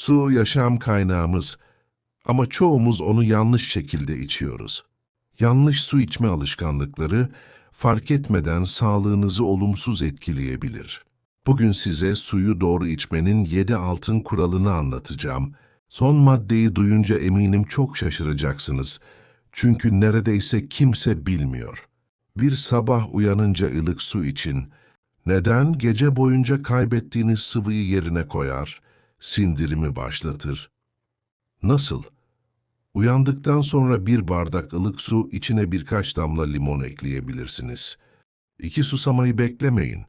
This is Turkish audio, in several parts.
Su yaşam kaynağımız ama çoğumuz onu yanlış şekilde içiyoruz. Yanlış su içme alışkanlıkları fark etmeden sağlığınızı olumsuz etkileyebilir. Bugün size suyu doğru içmenin 7 altın kuralını anlatacağım. Son maddeyi duyunca eminim çok şaşıracaksınız. Çünkü neredeyse kimse bilmiyor. Bir sabah uyanınca ılık su için neden gece boyunca kaybettiğiniz sıvıyı yerine koyar, sindirimi başlatır? Nasıl? Uyandıktan sonra bir bardak ılık su içine birkaç damla limon ekleyebilirsiniz. İki susamayı beklemeyin.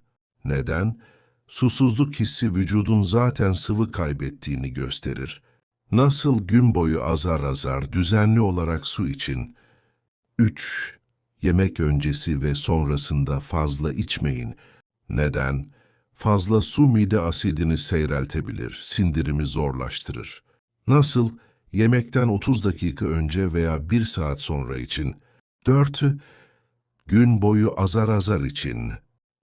Neden? Susuzluk hissi vücudun zaten sıvı kaybettiğini gösterir. Nasıl gün boyu azar azar düzenli olarak su için? 3. Yemek öncesi ve sonrasında fazla içmeyin. Neden? Fazla su mide asidini seyreltebilir, sindirimi zorlaştırır. Nasıl? Yemekten 30 dakika önce veya 1 saat sonra için. 4. Gün boyu azar azar için.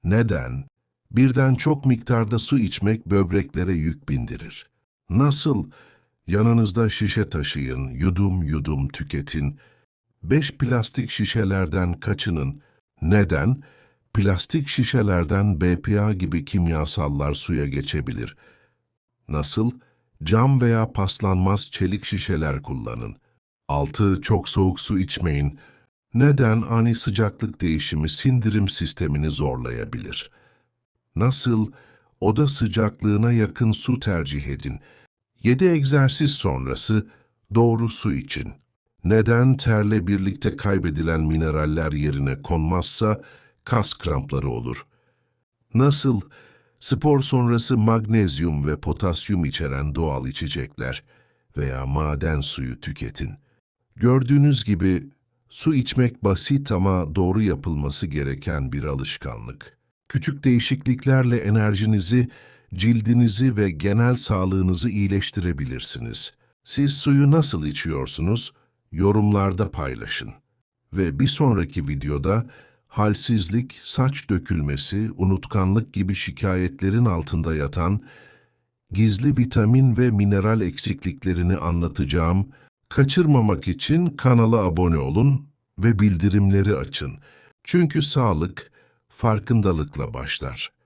Neden? Birden çok miktarda su içmek böbreklere yük bindirir. Nasıl? Yanınızda şişe taşıyın, yudum yudum tüketin. Beş plastik şişelerden kaçının. Neden? Plastik şişelerden BPA gibi kimyasallar suya geçebilir. Nasıl? Cam veya paslanmaz çelik şişeler kullanın. 6. Çok soğuk su içmeyin. Neden ani sıcaklık değişimi sindirim sistemini zorlayabilir? Nasıl? Oda sıcaklığına yakın su tercih edin. 7 egzersiz sonrası doğru su için. Neden terle birlikte kaybedilen mineraller yerine konmazsa kas krampları olur? Nasıl? Spor sonrası magnezyum ve potasyum içeren doğal içecekler veya maden suyu tüketin. Gördüğünüz gibi su içmek basit ama doğru yapılması gereken bir alışkanlık. Küçük değişikliklerle enerjinizi, cildinizi ve genel sağlığınızı iyileştirebilirsiniz. Siz suyu nasıl içiyorsunuz? Yorumlarda paylaşın. Ve bir sonraki videoda halsizlik, saç dökülmesi, unutkanlık gibi şikayetlerin altında yatan gizli vitamin ve mineral eksikliklerini anlatacağım. Kaçırmamak için kanala abone olun ve bildirimleri açın. Çünkü sağlık farkındalıkla başlar.